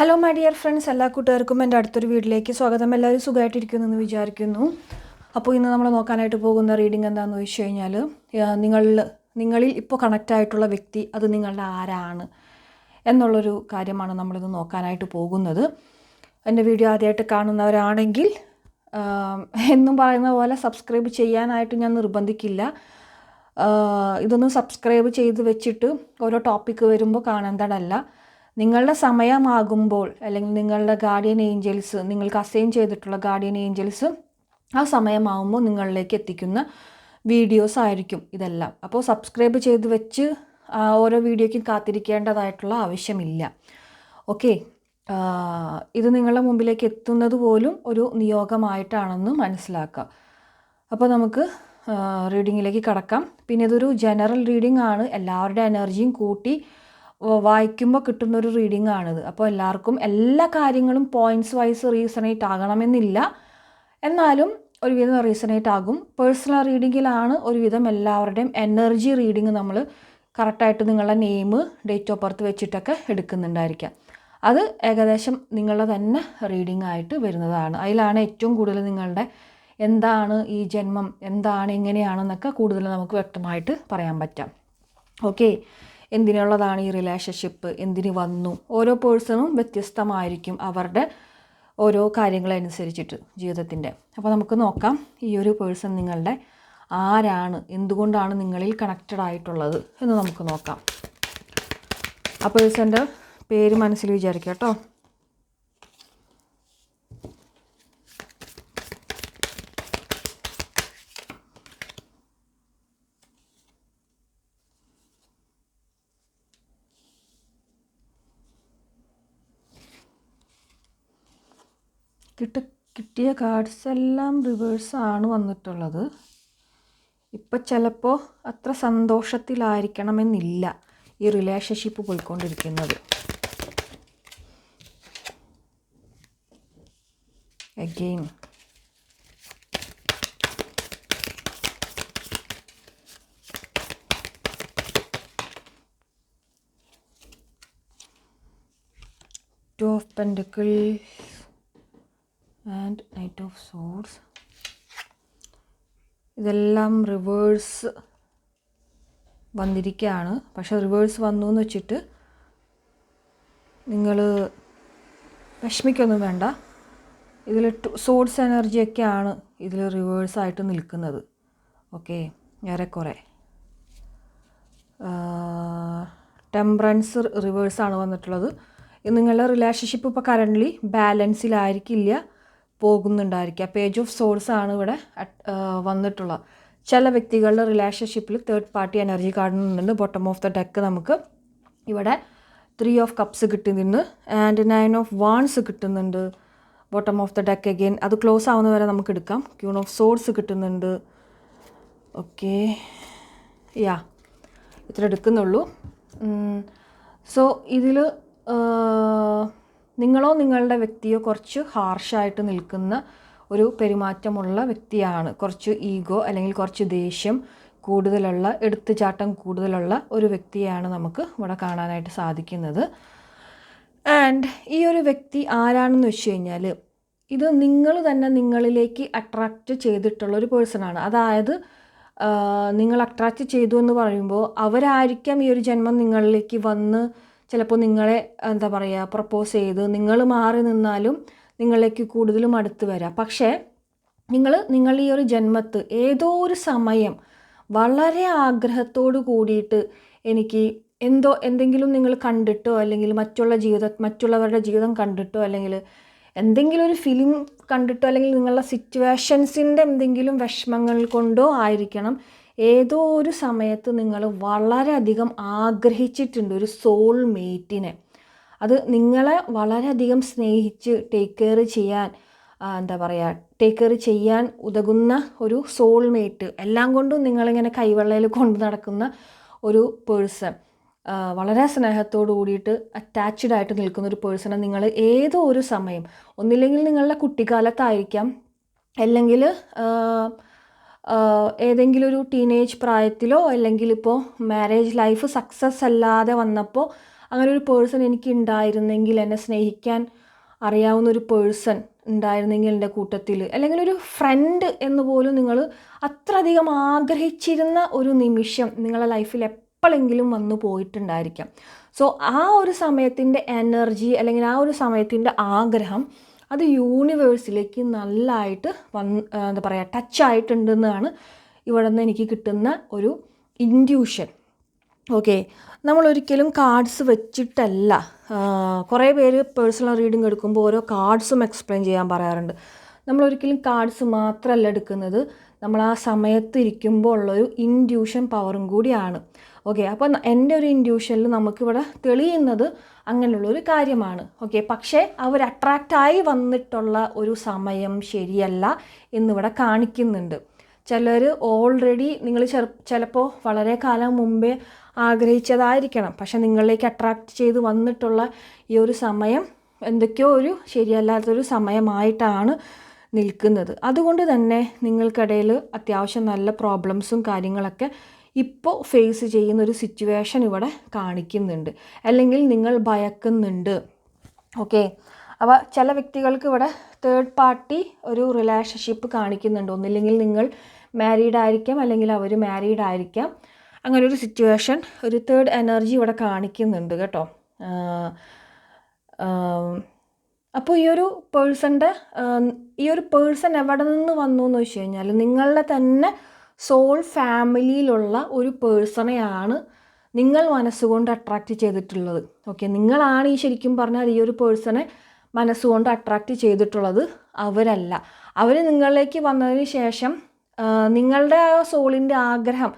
Hello my dear friends എല്ലാ കൂട്ടുകാർക്കും എന്റെ അടുത്തൊരു വീട്ടിലേക്ക് സ്വാഗതം. എല്ലാവരും സുഖമായിട്ടിരിക്കുന്നു എന്ന് വിചാരിക്കുന്നു. അപ്പോൾ ഇന്ന് നമ്മൾ നോക്കാനായിട്ട് പോകുന്ന റീഡിംഗ് എന്താണെന്ന് ചോദിച്ചു കഴിഞ്ഞാൽ നിങ്ങൾ നിങ്ങളിൽ ഇപ്പോൾ കണക്റ്റ് ആയിട്ടുള്ള വ്യക്തി അത് നിങ്ങളുടെ ആരാണ് എന്നുള്ളൊരു കാര്യമാണ് നമ്മളിത് നോക്കാനായിട്ട് പോകുന്നത്. എന്റെ വീഡിയോ ആദ്യമായിട്ട് കാണുന്നവരാണെങ്കിൽ എന്നും പറയുന്ന പോലെ സബ്സ്ക്രൈബ് ചെയ്യാനായിട്ട് ഞാൻ നിർബന്ധിക്കില്ല. ഇതൊന്നും സബ്സ്ക്രൈബ് ചെയ്ത് വെച്ചിട്ട് ഓരോ ടോപ്പിക്ക് വരുമ്പോൾ കാണേണ്ടതല്ല. നിങ്ങളുടെ സമയമാകുമ്പോൾ അല്ലെങ്കിൽ നിങ്ങളുടെ ഗാർഡിയൻ ഏഞ്ചൽസ് നിങ്ങൾക്ക് അസൈൻ ചെയ്തിട്ടുള്ള ഗാർഡിയൻ ഏഞ്ചൽസ് ആ സമയമാകുമ്പോൾ നിങ്ങളിലേക്ക് എത്തിക്കുന്ന വീഡിയോസ് ആയിരിക്കും ഇതെല്ലാം. അപ്പോൾ സബ്സ്ക്രൈബ് ചെയ്ത് വെച്ച് ഓരോ വീഡിയോയ്ക്കും കാത്തിരിക്കേണ്ടതായിട്ടുള്ള ആവശ്യമില്ല. ഓക്കെ ഇത് നിങ്ങളുടെ മുമ്പിലേക്ക് എത്തുന്നത് പോലും ഒരു നിയോഗമായിട്ടാണെന്ന് മനസ്സിലാക്കുക അപ്പോൾ നമുക്ക് റീഡിങ്ങിലേക്ക് കടക്കാം. പിന്നെ ഇതൊരു ജനറൽ റീഡിംഗ് ആണ്. എല്ലാവരുടെ എനർജിയും കൂട്ടി വായിക്കുമ്പോൾ കിട്ടുന്ന ഒരു റീഡിംഗ് ആണിത് അപ്പോൾ എല്ലാവർക്കും എല്ലാ കാര്യങ്ങളും പോയിന്റ്സ് വൈസ് റീസണേറ്റ് ആകണമെന്നില്ല. എന്നാലും ഒരുവിധം റീസണേറ്റ് ആകും. പേഴ്സണൽ റീഡിങ്ങിലാണ് ഒരുവിധം എല്ലാവരുടെയും എനർജി റീഡിങ് നമ്മൾ കറക്റ്റായിട്ട് നിങ്ങളുടെ നെയിം ഡേറ്റ് ഓഫ് ബർത്ത് വെച്ചിട്ടൊക്കെ എടുക്കുന്നുണ്ടായിരിക്കാം. അത് ഏകദേശം നിങ്ങളുടെ തന്നെ റീഡിംഗ് ആയിട്ട് വരുന്നതാണ്. അതിലാണ് ഏറ്റവും കൂടുതൽ നിങ്ങളുടെ എന്താണ് ഈ ജന്മം എന്താണ് എങ്ങനെയാണെന്നൊക്കെ കൂടുതൽ നമുക്ക് വ്യക്തമായിട്ട് പറയാൻ പറ്റാം. ഓക്കെ എന്തിനുള്ളതാണ് ഈ റിലേഷൻഷിപ്പ് എന്തിന് വന്നു? ഓരോ പേഴ്സണും വ്യത്യസ്തമായിരിക്കും അവരുടെ ഓരോ കാര്യങ്ങളനുസരിച്ചിട്ട് ജീവിതത്തിന്റെ. അപ്പോൾ നമുക്ക് നോക്കാം ഈ ഒരു പേഴ്സൺ നിങ്ങളുടെ ആരാണ്? എന്തുകൊണ്ടാണ് നിങ്ങളിൽ കണക്റ്റഡ് ആയിട്ടുള്ളത് എന്ന് നമുക്ക് നോക്കാം. ആ പേഴ്സന്റെ പേര് മനസ്സിൽ വിചാരിക്കാം കേട്ടോ. കിട്ട കിട്ടിയ കാർഡ്സ് എല്ലാം റിവേഴ്സ് ആണ് വന്നിട്ടുള്ളത്. ഇപ്പം ചിലപ്പോൾ അത്ര സന്തോഷത്തിലായിരിക്കണമെന്നില്ല ഈ റിലേഷൻഷിപ്പ് പോയിക്കൊണ്ടിരിക്കുന്നത്. Again two of pentacles and knight of swords ഇതെല്ലാം റിവേഴ്സ് വന്നിരിക്കുകയാണ് പക്ഷെ റിവേഴ്സ് വന്നു എന്ന് വെച്ചിട്ട് നിങ്ങൾ വിഷമിക്കൊന്നും വേണ്ട. ഇതിൽ സോഡ്സ് എനർജിയൊക്കെയാണ് ഇതിൽ റിവേഴ്സായിട്ട് നിൽക്കുന്നത്. ഓക്കെ ഏറെക്കുറെ. ടെമ്പറൻസ് റിവേഴ്സാണ് വന്നിട്ടുള്ളത്. നിങ്ങളുടെ റിലേഷൻഷിപ്പ് ഇപ്പോൾ കറന്റ്ലി ബാലൻസിലായിരിക്കില്ല പോകുന്നുണ്ടായിരിക്കുക പേജ് ഓഫ് സോഴ്സ് ആണ് ഇവിടെ വന്നിട്ടുള്ളത്. ചില വ്യക്തികളുടെ റിലേഷൻഷിപ്പിൽ തേർഡ് പാർട്ടി എനർജി കാണുന്നുണ്ട് ബോട്ടം ഓഫ് ദ ഡെക്ക് നമുക്ക് ഇവിടെ ത്രീ ഓഫ് കപ്സ് കിട്ടുന്നുണ്ട് ആൻഡ് നയൻ ഓഫ് വാൺസ് കിട്ടുന്നുണ്ട്. Bottom of the deck again അത് ക്ലോസ് ആവുന്ന വരെ നമുക്ക് എടുക്കാം. ക്യൂൺ ഓഫ് സോഡ്സ് കിട്ടുന്നുണ്ട്. ഓക്കെ യാ ഇത്ര എടുക്കുന്നുള്ളൂ. സോ ഇതിൽ നിങ്ങളോ നിങ്ങളുടെ വ്യക്തിയോ കുറച്ച് ഹാർഷായിട്ട് നിൽക്കുന്ന ഒരു പെരുമാറ്റമുള്ള വ്യക്തിയാണ്. കുറച്ച് ഈഗോ അല്ലെങ്കിൽ കുറച്ച് ദേഷ്യം കൂടുതലുള്ള എടുത്തുചാട്ടം കൂടുതലുള്ള ഒരു വ്യക്തിയാണ് നമുക്ക് ഇവിടെ കാണാനായിട്ട് സാധിക്കുന്നത്. ആൻഡ് ഈ ഒരു വ്യക്തി ആരാണെന്ന് വെച്ച് കഴിഞ്ഞാൽ ഇത് നിങ്ങൾ തന്നെ നിങ്ങളിലേക്ക് അട്രാക്റ്റ് ചെയ്തിട്ടുള്ള ഒരു പേഴ്സണാണ് അതായത് നിങ്ങൾ അട്രാക്റ്റ് ചെയ്തു എന്ന് പറയുമ്പോൾ അവരായിരിക്കാം ഈ ഒരു ജന്മം നിങ്ങളിലേക്ക് വന്ന് ചിലപ്പോൾ നിങ്ങളെ എന്താ പറയുക പ്രപ്പോസ് ചെയ്ത് നിങ്ങൾ മാറി നിന്നാലും നിങ്ങളിലേക്ക് കൂടുതലും അടുത്ത് വരാം. പക്ഷേ നിങ്ങൾ നിങ്ങൾ ഈ ഒരു ജന്മത്ത് ഏതോ ഒരു സമയം വളരെ ആഗ്രഹത്തോട് കൂടിയിട്ട് എനിക്ക് എന്തോ എന്തെങ്കിലും നിങ്ങൾ കണ്ടിട്ടോ അല്ലെങ്കിൽ മറ്റുള്ള ജീവിത മറ്റുള്ളവരുടെ ജീവിതം കണ്ടിട്ടോ അല്ലെങ്കിൽ എന്തെങ്കിലും ഒരു ഫിലിം കണ്ടിട്ടോ അല്ലെങ്കിൽ നിങ്ങളുടെ സിറ്റുവേഷൻസിന്റെ എന്തെങ്കിലും വിഷമങ്ങൾ കൊണ്ടോ ആയിരിക്കണം ഏതോ ഒരു സമയത്ത് നിങ്ങൾ വളരെയധികം ആഗ്രഹിച്ചിട്ടുണ്ട് ഒരു സോൾ മേറ്റിനെ അത് നിങ്ങളെ വളരെയധികം സ്നേഹിച്ച് ടേക്ക് കെയർ ചെയ്യാൻ എന്താ പറയുക ടേക്ക് കെയർ ചെയ്യാൻ ഉതകുന്ന ഒരു സോൾ മേറ്റ് എല്ലാം കൊണ്ടും നിങ്ങളിങ്ങനെ കൈവെള്ളയിൽ കൊണ്ടു നടക്കുന്ന ഒരു പേഴ്സൺ വളരെ സ്നേഹത്തോടു കൂടിയിട്ട് അറ്റാച്ച്ഡ് ആയിട്ട് നിൽക്കുന്ന ഒരു പേഴ്സണെ നിങ്ങൾ ഏതോ ഒരു സമയം ഒന്നില്ലെങ്കിൽ നിങ്ങളുടെ കുട്ടിക്കാലത്തായിരിക്കാം അല്ലെങ്കിൽ ഏതെങ്കിലും ഒരു ടീനേജ് പ്രായത്തിലോ അല്ലെങ്കിൽ ഇപ്പോൾ മാരേജ് ലൈഫ് സക്സസ് അല്ലാതെ വന്നപ്പോൾ അങ്ങനെ ഒരു പേഴ്സൺ എനിക്ക് ഉണ്ടായിരുന്നെങ്കിൽ എന്നെ സ്നേഹിക്കാൻ അറിയാവുന്ന ഒരു പേഴ്സൺ ഉണ്ടായിരുന്നെങ്കിൽ എന്റെ കൂട്ടത്തിൽ അല്ലെങ്കിൽ ഒരു ഫ്രണ്ട് എന്ന് പോലും നിങ്ങൾ അത്ര അധികം ആഗ്രഹിച്ചിരുന്ന ഒരു നിമിഷം നിങ്ങളുടെ ലൈഫിൽ എപ്പോഴെങ്കിലും വന്നു പോയിട്ടുണ്ടായിരിക്കാം. സോ ആ ഒരു സമയത്തിന്റെ എനർജി അല്ലെങ്കിൽ ആ ഒരു സമയത്തിന്റെ ആഗ്രഹം അത് യൂണിവേഴ്സിലേക്ക് നല്ലതായിട്ട് വന്ന് എന്താ പറയുക ടച്ച് ആയിട്ടുണ്ടെന്നാണ് ഇവിടെ നിന്ന് എനിക്ക് കിട്ടുന്ന ഒരു ഇൻഡ്യൂഷൻ ഓക്കെ നമ്മൾ ഒരിക്കലും കാർഡ്സ് വെച്ചിട്ടല്ല കുറേ പേര് പേഴ്സണൽ റീഡിംഗ് എടുക്കുമ്പോൾ ഓരോ കാർഡ്സും എക്സ്പ്ലെയിൻ ചെയ്യാൻ പറയാറുണ്ട്. നമ്മൾ ഒരിക്കലും കാർഡ്സ് മാത്രമല്ല എടുക്കുന്നത്. നമ്മൾ ആ സമയത്ത് ഇരിക്കുമ്പോൾ ഉള്ളൊരു ഇൻഡ്യൂഷൻ പവറും കൂടിയാണ്. ഓക്കെ അപ്പോൾ എന്റെ ഒരു ഇൻഡ്യൂഷനിൽ നമുക്കിവിടെ തെളിയുന്നത് അങ്ങനെയുള്ളൊരു കാര്യമാണ്. ഓക്കെ പക്ഷേ അവർ അട്രാക്റ്റായി വന്നിട്ടുള്ള ഒരു സമയം ശരിയല്ല എന്നിവിടെ കാണിക്കുന്നുണ്ട്. ചിലർ ഓൾറെഡി നിങ്ങൾ ചെറു ചിലപ്പോൾ വളരെ കാലം മുമ്പേ ആഗ്രഹിച്ചതായിരിക്കണം. പക്ഷെ നിങ്ങളിലേക്ക് അട്രാക്റ്റ് ചെയ്ത് വന്നിട്ടുള്ള ഈ ഒരു സമയം എന്തൊക്കെയോ ഒരു ശരിയല്ലാത്തൊരു സമയമായിട്ടാണ് നിൽക്കുന്നത്. അതുകൊണ്ട് തന്നെ നിങ്ങൾക്കിടയിൽ അത്യാവശ്യം നല്ല പ്രോബ്ലംസും കാര്യങ്ങളൊക്കെ ഇപ്പോൾ ഫേസ് ചെയ്യുന്ന ഒരു സിറ്റുവേഷൻ ഇവിടെ കാണിക്കുന്നുണ്ട്. അല്ലെങ്കിൽ നിങ്ങൾ ഭയക്കുന്നുണ്ട്. ഓക്കെ അപ്പോൾ ചില വ്യക്തികൾക്ക് ഇവിടെ തേർഡ് പാർട്ടി ഒരു റിലേഷൻഷിപ്പ് കാണിക്കുന്നുണ്ട്. ഒന്നില്ലെങ്കിൽ നിങ്ങൾ മാരീഡ് ആയിരിക്കാം അല്ലെങ്കിൽ അവർ മാരീഡ് ആയിരിക്കാം. അങ്ങനെ ഒരു സിറ്റുവേഷൻ ഒരു തേർഡ് എനർജി ഇവിടെ കാണിക്കുന്നുണ്ട് കേട്ടോ. അപ്പോൾ ഈ ഒരു പേഴ്സന്റെ ഈ ഒരു പേഴ്സൺ എവിടെ നിന്ന് വന്നു എന്ന് വെച്ച് കഴിഞ്ഞാൽ നിങ്ങളുടെ തന്നെ സോൾ ഫാമിലിയിലുള്ള ഒരു പേഴ്സണെയാണ് നിങ്ങൾ മനസ്സുകൊണ്ട് അട്രാക്റ്റ് ചെയ്തിട്ടുള്ളത്. ഓക്കെ നിങ്ങളാണ് ഈ ശരിക്കും പറഞ്ഞാൽ ഈ ഒരു പേഴ്സണെ മനസ്സുകൊണ്ട് അട്രാക്റ്റ് ചെയ്തിട്ടുള്ളത് അവരല്ല. അവർ നിങ്ങളിലേക്ക് വന്നതിന് ശേഷം നിങ്ങളുടെ ആ സോളിന്റെ ആഗ്രഹം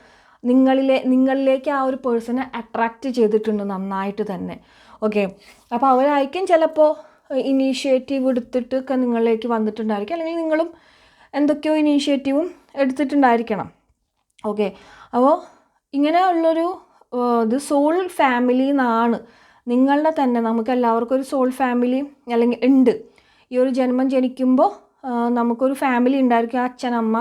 നിങ്ങളിലെ നിങ്ങളിലേക്ക് ആ ഒരു പേഴ്സണെ അട്രാക്റ്റ് ചെയ്തിട്ടുണ്ട് നന്നായിട്ട് തന്നെ. ഓക്കെ അപ്പോൾ അവരായിരിക്കും ചിലപ്പോൾ ഇനീഷ്യേറ്റീവ് എടുത്തിട്ടൊക്കെ നിങ്ങളിലേക്ക് വന്നിട്ടുണ്ടായിരിക്കും. അല്ലെങ്കിൽ നിങ്ങളും എന്തൊക്കെയോ ഇനീഷ്യേറ്റീവും എടുത്തിട്ടുണ്ടായിരിക്കണം. ഓക്കെ. അപ്പോൾ ഇങ്ങനെ ഉള്ളൊരു ഇത് സോൾ ഫാമിലി എന്നാണ്. നിങ്ങളുടെ തന്നെ നമുക്ക് എല്ലാവർക്കും ഒരു സോൾ ഫാമിലി അല്ലെങ്കിൽ ഉണ്ട്. ഈ ഒരു ജന്മം ജനിക്കുമ്പോൾ നമുക്കൊരു ഫാമിലി ഉണ്ടായിരിക്കും. അച്ഛൻ അമ്മ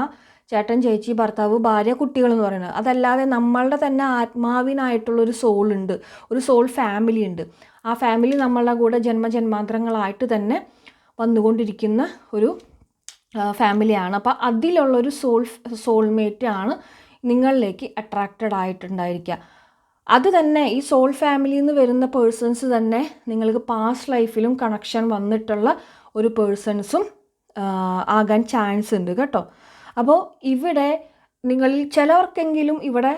ചേട്ടൻ ചേച്ചി ഭർത്താവ് ഭാര്യ കുട്ടികൾ എന്ന് പറയുന്നത്. അതല്ലാതെ നമ്മളുടെ തന്നെ ആത്മാവിനായിട്ടുള്ളൊരു സോൾ ഉണ്ട്. ഒരു സോൾ ഫാമിലി ഉണ്ട്. ആ ഫാമിലി നമ്മളുടെ കൂടെ ജന്മജന്മാന്തരങ്ങളായിട്ട് തന്നെ വന്നുകൊണ്ടിരിക്കുന്ന ഒരു ഫാമിലിയാണ്. അപ്പോൾ അതിലുള്ളൊരു സോൾ സോൾമേറ്റ് ആണ് നിങ്ങളിലേക്ക് അട്രാക്റ്റഡ് ആയിട്ടുണ്ടായിരിക്കുക അത് തന്നെ ഈ സോൾ ഫാമിലിയിൽ നിന്ന് വരുന്ന പേഴ്സൺസ് തന്നെ നിങ്ങൾക്ക് പാസ്റ്റ് ലൈഫിലും കണക്ഷൻ വന്നിട്ടുള്ള ഒരു പേഴ്സൺസും ആകാൻ ചാൻസ് ഉണ്ട് കേട്ടോ. അപ്പോൾ ഇവിടെ നിങ്ങളിൽ ചിലവർക്കെങ്കിലും ഇവിടെ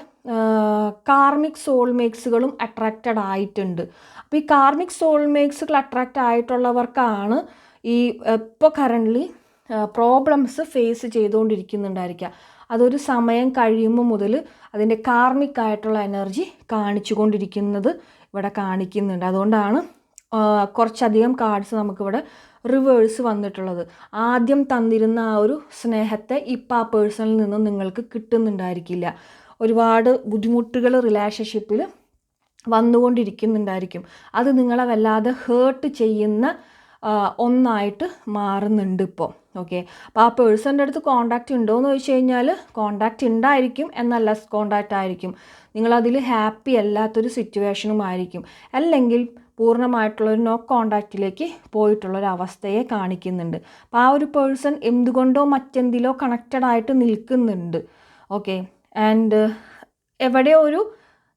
കാർമിക് സോൾമേക്സുകളും അട്രാക്റ്റഡ് ആയിട്ടുണ്ട്. അപ്പോൾ ഈ കാർമിക് സോൾമേക്സുകൾ അട്രാക്റ്റ് ആയിട്ടുള്ളവർക്കാണ് ഈ ഇപ്പോൾ കറന്റ്ലി പ്രോബ്ലംസ് ഫേസ് ചെയ്തുകൊണ്ടിരിക്കുന്നുണ്ടായിരിക്കുക അതൊരു സമയം കഴിയുമ്പോൾ മുതൽ അതിന്റെ കാർമിക്കായിട്ടുള്ള എനർജി കാണിച്ചു കൊണ്ടിരിക്കുന്നത് ഇവിടെ കാണിക്കുന്നുണ്ട്. അതുകൊണ്ടാണ് കുറച്ചധികം കാർഡ്സ് നമുക്കിവിടെ റിവേഴ്സ് വന്നിട്ടുള്ളത്. ആദ്യം തന്നിരുന്ന ആ ഒരു സ്നേഹത്തെ ഇപ്പം ആ പേഴ്സണിൽ നിന്നും നിങ്ങൾക്ക് കിട്ടുന്നുണ്ടായിരിക്കില്ല. ഒരുപാട് ബുദ്ധിമുട്ടുകൾ റിലേഷൻഷിപ്പിൽ വന്നുകൊണ്ടിരിക്കുന്നുണ്ടായിരിക്കും. അത് നിങ്ങളെ വല്ലാതെ ഹേർട്ട് ചെയ്യുന്ന ഒന്നായിട്ട് മാറുന്നുണ്ട് ഇപ്പോൾ ഓക്കെ അപ്പോൾ ആ പേഴ്സന്റെ അടുത്ത് കോണ്ടാക്റ്റ് ഉണ്ടോ എന്ന് ചോദിച്ചു കഴിഞ്ഞാൽ കോണ്ടാക്റ്റ് ഉണ്ടായിരിക്കും എന്നാൽ ലെസ് കോണ്ടാക്റ്റ് ആയിരിക്കും. നിങ്ങളതിൽ ഹാപ്പി അല്ലാത്തൊരു സിറ്റുവേഷനും ആയിരിക്കും. അല്ലെങ്കിൽ പൂർണമായിട്ടുള്ളൊരു നോ കോണ്ടാക്റ്റിലേക്ക് പോയിട്ടുള്ളൊരവസ്ഥയെ കാണിക്കുന്നുണ്ട്. അപ്പോൾ ആ ഒരു പേഴ്സൺ എന്തുകൊണ്ടോ മറ്റെന്തിലോ കണക്റ്റഡ് ആയിട്ട് നിൽക്കുന്നുണ്ട്. ഓക്കെ ആൻഡ് എവിടെയോ ഒരു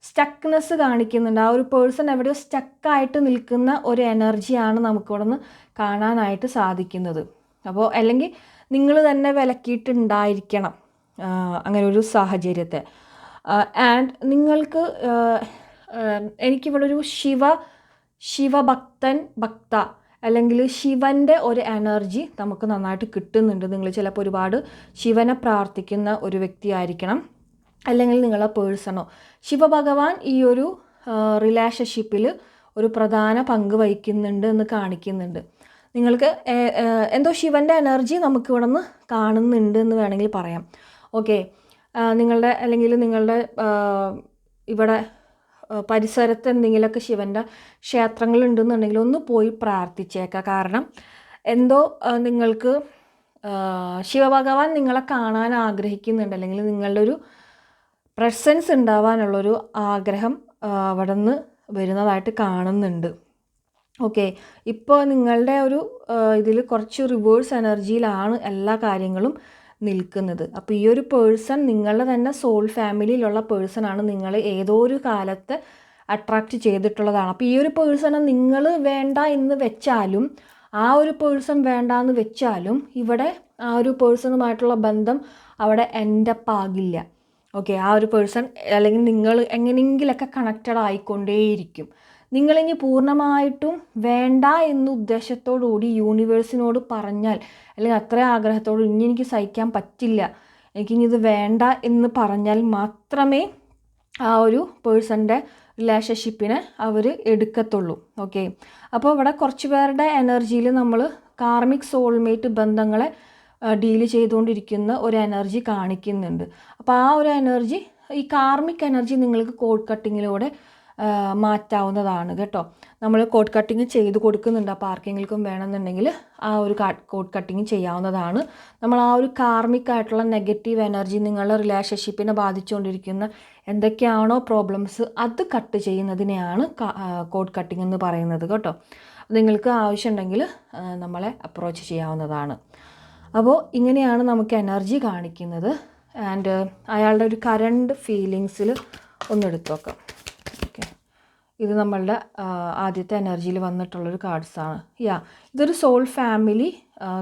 സ്റ്റക്നെസ് കാണിക്കുന്നുണ്ട്. ആ ഒരു പേഴ്സൺ എവിടെയോ സ്റ്റക്കായിട്ട് നിൽക്കുന്ന ഒരു എനർജിയാണ് നമുക്കിവിടെ നിന്ന് കാണാനായിട്ട് സാധിക്കുന്നത്. അപ്പോൾ അല്ലെങ്കിൽ നിങ്ങൾ തന്നെ വിലക്കിയിട്ടുണ്ടായിരിക്കണം അങ്ങനെ ഒരു സാഹചര്യത്തെ. ആൻഡ് നിങ്ങൾക്ക് എനിക്കിവിടെ ഒരു ശിവ ശിവഭക്തൻ ഭക്ത അല്ലെങ്കിൽ ശിവന്റെ ഒരു എനർജി നമുക്ക് നന്നായിട്ട് കിട്ടുന്നുണ്ട്. നിങ്ങൾ ചിലപ്പോൾ ഒരുപാട് ശിവനെ പ്രാർത്ഥിക്കുന്ന ഒരു വ്യക്തിയായിരിക്കണം. അല്ലെങ്കിൽ നിങ്ങളെ പേഴ്സണോ. ശിവഭഗവാൻ ഈ ഒരു റിലേഷൻഷിപ്പിൽ ഒരു പ്രധാന പങ്ക് വഹിക്കുന്നുണ്ട് എന്ന് കാണിക്കുന്നുണ്ട്. നിങ്ങൾക്ക് എന്തോ ശിവന്റെ എനർജി നമുക്ക് ഇവിടെ നിന്ന് കാണുന്നുണ്ട് എന്ന് വേണമെങ്കിൽ പറയാം. ഓക്കെ നിങ്ങളുടെ അല്ലെങ്കിൽ നിങ്ങളുടെ ഇവിടെ പരിസരത്ത് എന്തെങ്കിലുമൊക്കെ ശിവന്റെ ക്ഷേത്രങ്ങളുണ്ടെന്നുണ്ടെങ്കിൽ ഒന്ന് പോയി പ്രാർത്ഥിച്ചേക്കാം. കാരണം എന്തോ നിങ്ങൾക്ക് ശിവഭഗവാൻ നിങ്ങളെ കാണാൻ ആഗ്രഹിക്കുന്നുണ്ട്. അല്ലെങ്കിൽ നിങ്ങളുടെ ഒരു പ്രസൻസ് ഉണ്ടാവാനുള്ളൊരു ആഗ്രഹം അവിടെ നിന്ന് വരുന്നതായിട്ട് കാണുന്നുണ്ട്. ഓക്കെ. ഇപ്പോൾ നിങ്ങളുടെ ഒരു ഇതിൽ കുറച്ച് റിവേഴ്സ് എനർജിയിലാണ് എല്ലാ കാര്യങ്ങളും നിൽക്കുന്നത്. അപ്പോൾ ഈ ഒരു പേഴ്സൺ നിങ്ങളുടെ തന്നെ സോൾ ഫാമിലിയിലുള്ള പേഴ്സണാണ് നിങ്ങൾ ഏതോ ഒരു കാലത്ത് അട്രാക്റ്റ് ചെയ്തിട്ടുള്ളതാണ്. അപ്പോൾ ഈ ഒരു പേഴ്സണെ നിങ്ങൾ വേണ്ട എന്ന് വെച്ചാലും ആ ഒരു പേഴ്സൺ വേണ്ട എന്ന് വെച്ചാലും ഇവിടെ ആ ഒരു പേഴ്സണുമായിട്ടുള്ള ബന്ധം അവിടെ എൻഡപ്പ് ആകില്ല. ഓക്കെ ആ ഒരു പേഴ്സൺ അല്ലെങ്കിൽ നിങ്ങൾ എങ്ങനെയെങ്കിലൊക്കെ കണക്റ്റഡ് ആയിക്കൊണ്ടേയിരിക്കും. നിങ്ങളിനി പൂർണമായിട്ടും വേണ്ട എന്ന ഉദ്ദേശത്തോടുകൂടി യൂണിവേഴ്സിനോട് പറഞ്ഞാൽ അല്ലെങ്കിൽ അത്ര ആഗ്രഹത്തോട് ഇനി എനിക്ക് സഹിക്കാൻ പറ്റില്ല. എനിക്കിനി ഇത് വേണ്ട എന്ന് പറഞ്ഞാൽ മാത്രമേ ആ ഒരു പേഴ്സന്റെ റിലേഷൻഷിപ്പിനെ അവർ എടുക്കത്തുള്ളൂ. ഓക്കെ അപ്പോൾ ഇവിടെ കുറച്ച് പേരുടെ എനർജിയിൽ നമ്മൾ കാർമിക് സോൾമേറ്റ് ബന്ധങ്ങളെ ഡീൽ ചെയ്തുകൊണ്ടിരിക്കുന്ന ഒരു എനർജി കാണിക്കുന്നുണ്ട്. അപ്പോൾ ആ ഒരു എനർജി ഈ കാർമിക് എനർജി നിങ്ങൾക്ക് കോഡ് കട്ടിങ്ങിലൂടെ മാറ്റാവുന്നതാണ് കേട്ടോ. നമ്മൾ കോഡ് കട്ടിങ് ചെയ്ത് കൊടുക്കുന്നുണ്ട്. അപ്പോൾ ആർക്കെങ്കിലും വേണമെന്നുണ്ടെങ്കിൽ ആ ഒരു കോഡ് കട്ടിങ് ചെയ്യാവുന്നതാണ്. നമ്മൾ ആ ഒരു കാർമിക് ആയിട്ടുള്ള നെഗറ്റീവ് എനർജി നിങ്ങളുടെ റിലേഷൻഷിപ്പിനെ ബാധിച്ചുകൊണ്ടിരിക്കുന്ന എന്തൊക്കെയാണോ പ്രോബ്ലംസ് അത് കട്ട് ചെയ്യുന്നതിനെയാണ് കോഡ് കട്ടിങ് എന്ന് പറയുന്നത് കേട്ടോ. നിങ്ങൾക്ക് ആവശ്യമുണ്ടെങ്കിൽ നമ്മളെ അപ്രോച്ച് ചെയ്യാവുന്നതാണ്. അപ്പോൾ ഇങ്ങനെയാണ് നമുക്ക് എനർജി കാണിക്കുന്നത്. ആൻഡ് അയാളുടെ ഒരു കറണ്ട് ഫീലിങ്സിൽ ഒന്നെടുത്തു നോക്കാം. ഓക്കെ ഇത് നമ്മളുടെ ആദ്യത്തെ എനർജിയിൽ വന്നിട്ടുള്ളൊരു കാർഡ്സാണ്. യാ ഇതൊരു സോൾ ഫാമിലി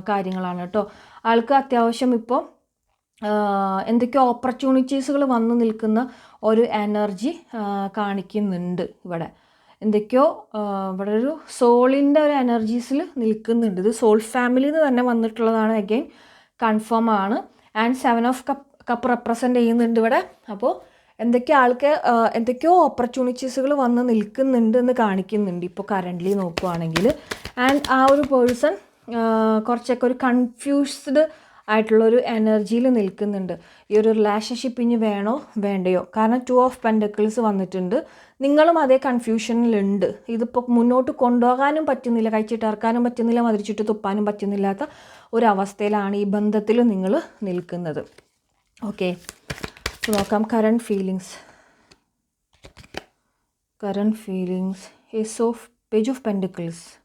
കാര്യങ്ങളാണ് കേട്ടോ. ആൾക്ക് അത്യാവശ്യം ഇപ്പോൾ എന്തൊക്കെ ഓപ്പർച്യൂണിറ്റീസുകൾ വന്നു നിൽക്കുന്ന ഒരു എനർജി കാണിക്കുന്നുണ്ട് ഇവിടെ. എന്തൊക്കെയോ ഇവിടെ ഒരു സോളിന്റെ ഒരു എനർജീസിൽ നിൽക്കുന്നുണ്ട്. ഇത് സോൾ ഫാമിലിയിൽ നിന്ന് തന്നെ വന്നിട്ടുള്ളതാണ്. അഗെയിൻ കൺഫേം ആണ്. And seven of cup cup represent ചെയ്യുന്നുണ്ട് ഇവിടെ. അപ്പോൾ എന്തൊക്കെയോ ആൾക്ക് എന്തൊക്കെയോ ഓപ്പർച്യൂണിറ്റീസുകൾ വന്ന് നിൽക്കുന്നുണ്ട് എന്ന് കാണിക്കുന്നുണ്ട് ഇപ്പോൾ കറന്റ്ലി നോക്കുവാണെങ്കിൽ ആൻഡ് ആ ഒരു പേഴ്സൺ കുറച്ചൊക്കെ ഒരു കൺഫ്യൂസ്ഡ് ആയിട്ടുള്ളൊരു എനർജിയിൽ നിൽക്കുന്നുണ്ട്. ഈ ഒരു റിലേഷൻഷിപ്പ് ഇനി വേണോ വേണ്ടയോ? കാരണം ടു ഓഫ് പെൻഡക്കിൾസ് വന്നിട്ടുണ്ട്. നിങ്ങളും അതേ കൺഫ്യൂഷനിലുണ്ട് ഇതിപ്പോൾ മുന്നോട്ട് കൊണ്ടുപോകാനും പറ്റുന്നില്ല കഴിച്ചിട്ടിറക്കാനും പറ്റുന്നില്ല മതിരിച്ചിട്ട് തുപ്പാനും പറ്റുന്നില്ലാത്ത ഒരവസ്ഥയിലാണ് ഈ ബന്ധത്തിൽ നിങ്ങൾ നിൽക്കുന്നത്. ഓക്കെ നോക്കാം current feelings current feelings ace of page of pentacles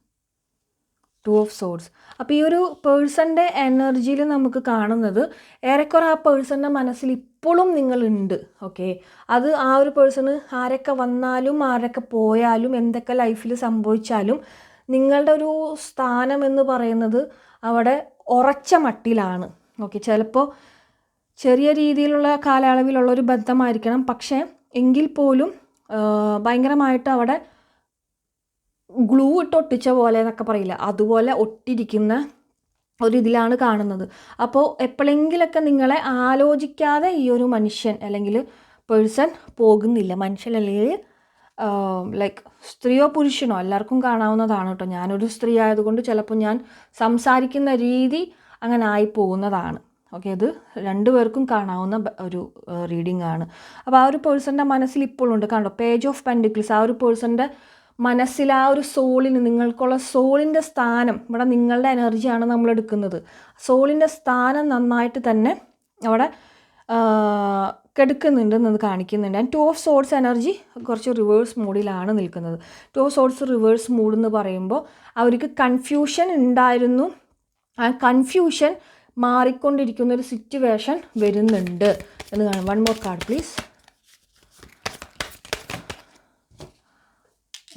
two of swords അപ്പോൾ ഈ ഒരു പേഴ്സന്റെ എനർജിയിൽ നമുക്ക് കാണുന്നത് ഏറെക്കുറെ ആ പേഴ്സന്റെ മനസ്സിൽ ഇപ്പോഴും നിങ്ങളുണ്ട് ഓക്കെ അത് ആ ഒരു പേഴ്സണ് ആരൊക്കെ വന്നാലും ആരൊക്കെ പോയാലും എന്തൊക്കെ ലൈഫിൽ സംഭവിച്ചാലും നിങ്ങളുടെ ഒരു സ്ഥാനം എന്ന് പറയുന്നത് അവിടെ ഉറച്ച മട്ടിലാണ് ഓക്കെ ചിലപ്പോൾ ചെറിയ രീതിയിലുള്ള കാലയളവിലുള്ള ഒരു ബന്ധമായിരിക്കണം. പക്ഷേ എങ്കിൽ പോലും ഭയങ്കരമായിട്ട് അവിടെ ഗ്ലൂ ഇട്ട് ഒട്ടിച്ച പോലെ എന്നൊക്കെ പറയില്ല? അതുപോലെ ഒട്ടിരിക്കുന്ന ഒരിതിലാണ് കാണുന്നത്. അപ്പോൾ എപ്പോഴെങ്കിലൊക്കെ നിങ്ങളെ ആലോചിക്കാതെ ഈ ഒരു മനുഷ്യൻ അല്ലെങ്കിൽ പേഴ്സൺ പോകുന്നില്ല. മനുഷ്യൻ അല്ലെങ്കിൽ ലൈക്ക് സ്ത്രീയോ പുരുഷനോ എല്ലാവർക്കും കാണാവുന്നതാണ് കേട്ടോ. ഞാനൊരു സ്ത്രീ ആയതുകൊണ്ട് ചിലപ്പോൾ ഞാൻ സംസാരിക്കുന്ന രീതി അങ്ങനെ ആയി പോകുന്നതാണ്. ഓക്കെ അത് രണ്ടുപേർക്കും കാണാവുന്ന ഒരു റീഡിംഗ് ആണ്. അപ്പോൾ ആ ഒരു പേഴ്സന്റെ മനസ്സിൽ ഇപ്പോഴുണ്ട് കണ്ടോ പേജ് ഓഫ് പെൻഡിക്കിൾസ്. ആ ഒരു പേഴ്സന്റെ മനസ്സിൽ ആ ഒരു സോളിന് നിങ്ങൾക്കുള്ള സോളിന്റെ സ്ഥാനം ഇവിടെ നിങ്ങളുടെ എനർജിയാണ് നമ്മൾ എടുക്കുന്നത്. സോളിന്റെ സ്ഥാനം നന്നായിട്ട് തന്നെ അവിടെ കെടുക്കുന്നുണ്ട് കാണിക്കുന്നുണ്ട്. And two of swords energy കുറച്ച് റിവേഴ്സ് മൂഡിലാണ് നിൽക്കുന്നത്. Two of swords reverse mood എന്ന് പറയുമ്പോൾ അവർക്ക് കൺഫ്യൂഷൻ ഉണ്ടായിരുന്നു. ആ കൺഫ്യൂഷൻ മാറിക്കൊണ്ടിരിക്കുന്ന ഒരു സിറ്റുവേഷൻ വരുന്നുണ്ട്. എന്ന് കാണാം. One more card please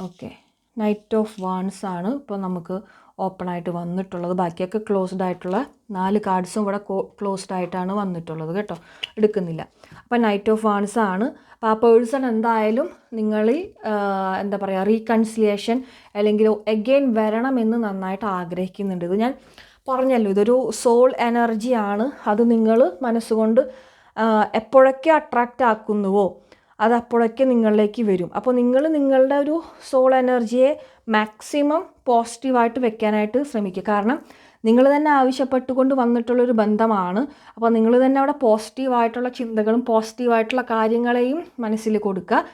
okay knight of wands ആണ് ഇപ്പോൾ നമുക്ക് ഓപ്പൺ ആയിട്ട് വന്നിട്ടുള്ളത്. ബാക്കിയൊക്കെ ക്ലോസ്ഡ് ആയിട്ടുള്ള നാല് കാർഡ്സും ഇവിടെ ക്ലോസ്ഡ് ആയിട്ടാണ് വന്നിട്ടുള്ളത് കേട്ടോ. എടുക്കുന്നില്ല. അപ്പോൾ നൈറ്റ് ഓഫ് വാൺസ് ആണ്. അപ്പോൾ ആ പേഴ്സൺ എന്തായാലും നിങ്ങൾ എന്താ പറയുക റീകൺസിലിയേഷൻ അല്ലെങ്കിൽ എഗെയിൻ വരണമെന്ന് നന്നായിട്ട് ആഗ്രഹിക്കുന്നുണ്ട്. ഇത് ഞാൻ പറഞ്ഞല്ലോ ഇതൊരു സോൾ എനർജിയാണ് അത് നിങ്ങൾ മനസ്സുകൊണ്ട് എപ്പോഴൊക്കെ അട്രാക്റ്റ് ആക്കുന്നുവോ അത് അപ്പോഴൊക്കെ നിങ്ങളിലേക്ക് വരും. അപ്പോൾ നിങ്ങൾ നിങ്ങളുടെ ഒരു സോൾ എനർജിയെ മാക്സിമം പോസിറ്റീവായിട്ട് വെക്കാനായിട്ട് ശ്രമിക്കുക. കാരണം നിങ്ങൾ തന്നെ ആവശ്യപ്പെട്ടുകൊണ്ട് വന്നിട്ടുള്ളൊരു ബന്ധമാണ്. അപ്പോൾ നിങ്ങൾ തന്നെ അവിടെ പോസിറ്റീവായിട്ടുള്ള ചിന്തകളും പോസിറ്റീവായിട്ടുള്ള കാര്യങ്ങളെയും മനസ്സിൽ കൊടുക്കുക.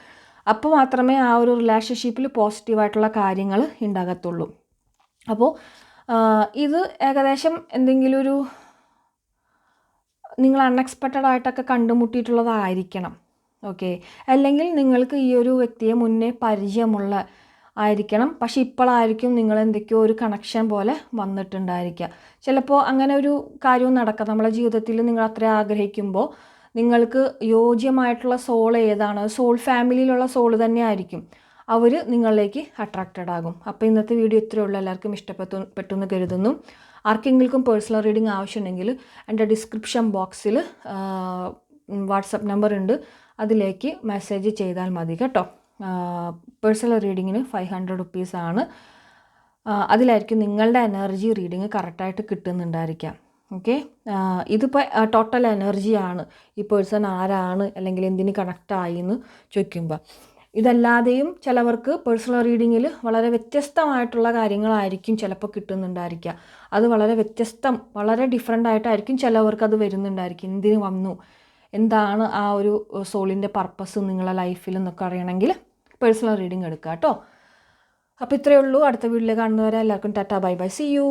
അപ്പോൾ മാത്രമേ ആ ഒരു റിലേഷൻഷിപ്പിൽ പോസിറ്റീവായിട്ടുള്ള കാര്യങ്ങൾ ഉണ്ടാകത്തുള്ളൂ. അപ്പോൾ ഇത് ഏകദേശം എന്തെങ്കിലും ഒരു നിങ്ങൾ അൺഎക്സ്പെക്റ്റഡ് ആയിട്ടൊക്കെ കണ്ടുമുട്ടിയിട്ടുള്ളതായിരിക്കണം. ഓക്കെ. അല്ലെങ്കിൽ നിങ്ങൾക്ക് ഈ ഒരു വ്യക്തിയെ മുന്നേ പരിചയമുള്ള ആയിരിക്കണം. പക്ഷെ ഇപ്പോഴായിരിക്കും നിങ്ങൾ എന്തൊക്കെയോ ഒരു കണക്ഷൻ പോലെ വന്നിട്ടുണ്ടായിരിക്കുക. ചിലപ്പോൾ അങ്ങനെ ഒരു കാര്യവും നടക്കാം. നമ്മളെ ജീവിതത്തിൽ നിങ്ങൾ അത്ര ആഗ്രഹിക്കുമ്പോൾ നിങ്ങൾക്ക് യോജ്യമായിട്ടുള്ള സോൾ ഏതാണ്? സോൾ ഫാമിലിയിലുള്ള സോൾ തന്നെ ആയിരിക്കും അവർ നിങ്ങളിലേക്ക് അട്രാക്റ്റഡ് ആകും. അപ്പോൾ ഇന്നത്തെ വീഡിയോ ഇത്രയേ ഉള്ളൂ. എല്ലാവർക്കും ഇഷ്ടപ്പെട്ടു പെട്ടെന്ന് കരുതുന്നു. ആർക്കെങ്കിലും പേഴ്സണൽ റീഡിംഗ് ആവശ്യമുണ്ടെങ്കിൽ എന്റെ ഡിസ്ക്രിപ്ഷൻ ബോക്സിൽ വാട്സപ്പ് നമ്പർ ഉണ്ട്. അതിലേക്ക് മെസ്സേജ് ചെയ്താൽ മതി കേട്ടോ. പേഴ്സണൽ റീഡിങ്ങിന് ഫൈവ് ഹൺഡ്രഡ് റുപ്പീസാണ് അതിലായിരിക്കും നിങ്ങളുടെ എനർജി റീഡിങ് കറക്റ്റായിട്ട് കിട്ടുന്നുണ്ടായിരിക്കാം. ഓക്കെ ഇതിപ്പോൾ ടോട്ടൽ എനർജിയാണ് ഈ പേഴ്സൺ ആരാണ് അല്ലെങ്കിൽ എന്തിന് കണക്റ്റായി എന്ന് ചോദിക്കുമ്പോൾ ഇതല്ലാതെയും ചിലവർക്ക് പേഴ്സണൽ റീഡിങ്ങിൽ വളരെ വ്യത്യസ്തമായിട്ടുള്ള കാര്യങ്ങളായിരിക്കും ചിലപ്പോൾ കിട്ടുന്നുണ്ടായിരിക്കുക അത് വളരെ വ്യത്യസ്തം വളരെ ഡിഫറെന്റ് ആയിട്ടായിരിക്കും ചിലവർക്ക് അത് വരുന്നുണ്ടായിരിക്കും. എന്തിന് വന്നു? എന്താണ് ആ ഒരു സോളിന്റെ പർപ്പസ് നിങ്ങളെ ലൈഫിൽ എന്നൊക്കെ അറിയണമെങ്കിൽ പേഴ്സണൽ റീഡിങ് എടുക്കുക കേട്ടോ അപ്പോൾ ഇത്രയേ ഉള്ളൂ. അടുത്ത വീട്ടിൽ കാണുന്നവരെ എല്ലാവർക്കും tata bye bye see you